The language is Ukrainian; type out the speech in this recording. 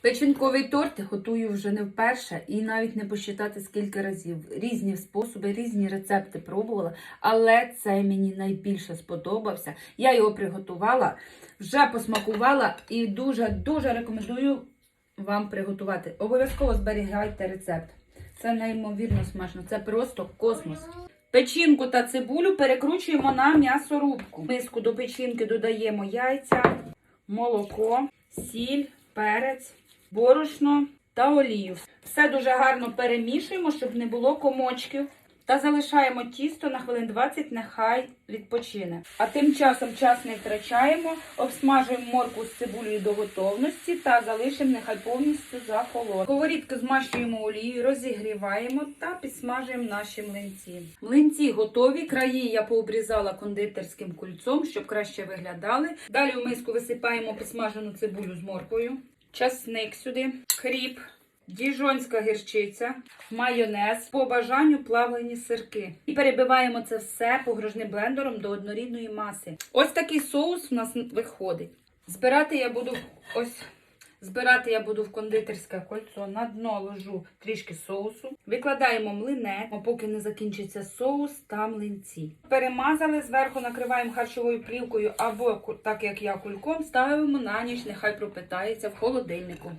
Печінковий торт готую вже не вперше і навіть не посчитати скільки разів. Різні способи, різні рецепти пробувала, але цей мені найбільше сподобався. Я його приготувала, вже посмакувала і дуже-дуже рекомендую вам приготувати. Обов'язково зберігайте рецепт. Це неймовірно смачно, це просто космос. Печінку та цибулю перекручуємо на м'ясорубку. В миску до печінки додаємо яйця, молоко, сіль, перець, борошно та олію. Все дуже гарно перемішуємо, щоб не було комочків. Та залишаємо тісто на хвилин 20, нехай відпочине. А тим часом час не втрачаємо, обсмажуємо морку з цибулею до готовності та залишимо нехай повністю захолоти. Сковорідку змащуємо олією, розігріваємо та підсмажуємо наші млинці. Млинці готові, краї я пообрізала кондитерським кульцом, щоб краще виглядали. Далі у миску висипаємо підсмажену цибулю з моркою, часник сюди, кріп. Діжонська гірчиця, майонез, по бажанню плавлені сирки. І перебиваємо це все погружним блендером до однорідної маси. Ось такий соус у нас виходить. Збирати я буду ось. Збирати я буду в кондитерське кольцо. На дно ложу трішки соусу. Викладаємо млинець, поки не закінчиться соус та млинці. Перемазали, зверху накриваємо харчовою плівкою або, так як я кульком, ставимо на ніч, нехай пропитається в холодильнику.